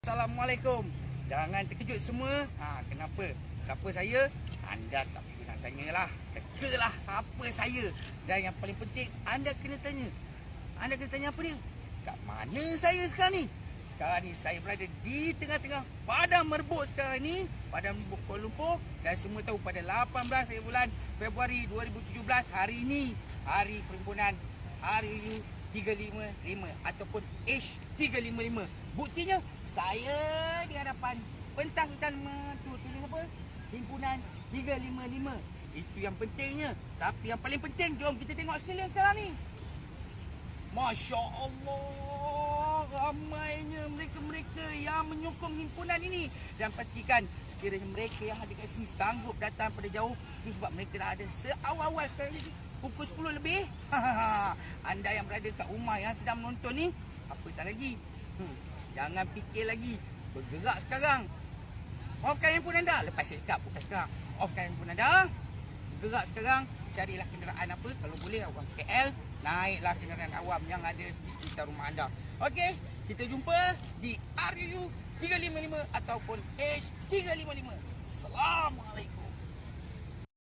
Assalamualaikum. Jangan terkejut semua. Ha, kenapa? Siapa saya? Anda tak perlu nak tanyalah. Tekalah siapa saya. Dan yang paling penting, anda kena tanya. Anda kena tanya apa ni? Kat mana saya sekarang ni? Sekarang ni saya berada di tengah-tengah padang merbuk sekarang ni. Padang merbuk Kuala Lumpur. Dan semua tahu pada 18 hari bulan Februari 2017 hari ini. Hari perhimpunan RU 355 ataupun H355. Buktinya saya di hadapan pentas utama tu tulis apa? Himpunan 355. Itu yang pentingnya. Tapi yang paling penting jom kita tengok sekalian sekarang ni. Masya Allah ramainya mereka-mereka yang menyokong himpunan ini dan pastikan sekiranya mereka yang ada kat sini sanggup datang pada jauh itu sebab mereka dah ada seawal-awal sekarang ni pukul 10 lebih anda yang berada kat rumah yang sedang menonton ni apa tak lagi hmm, jangan fikir lagi. Bergerak sekarang. Offkan handphone anda. Lepas cakap bukan sekarang. Offkan handphone anda. Gerak sekarang. Carilah kenderaan apa. Kalau boleh awam KL naiklah kenderaan awam yang ada di sekitar rumah anda. Okey kita jumpa di RU 355 ataupun H355 Assalamualaikum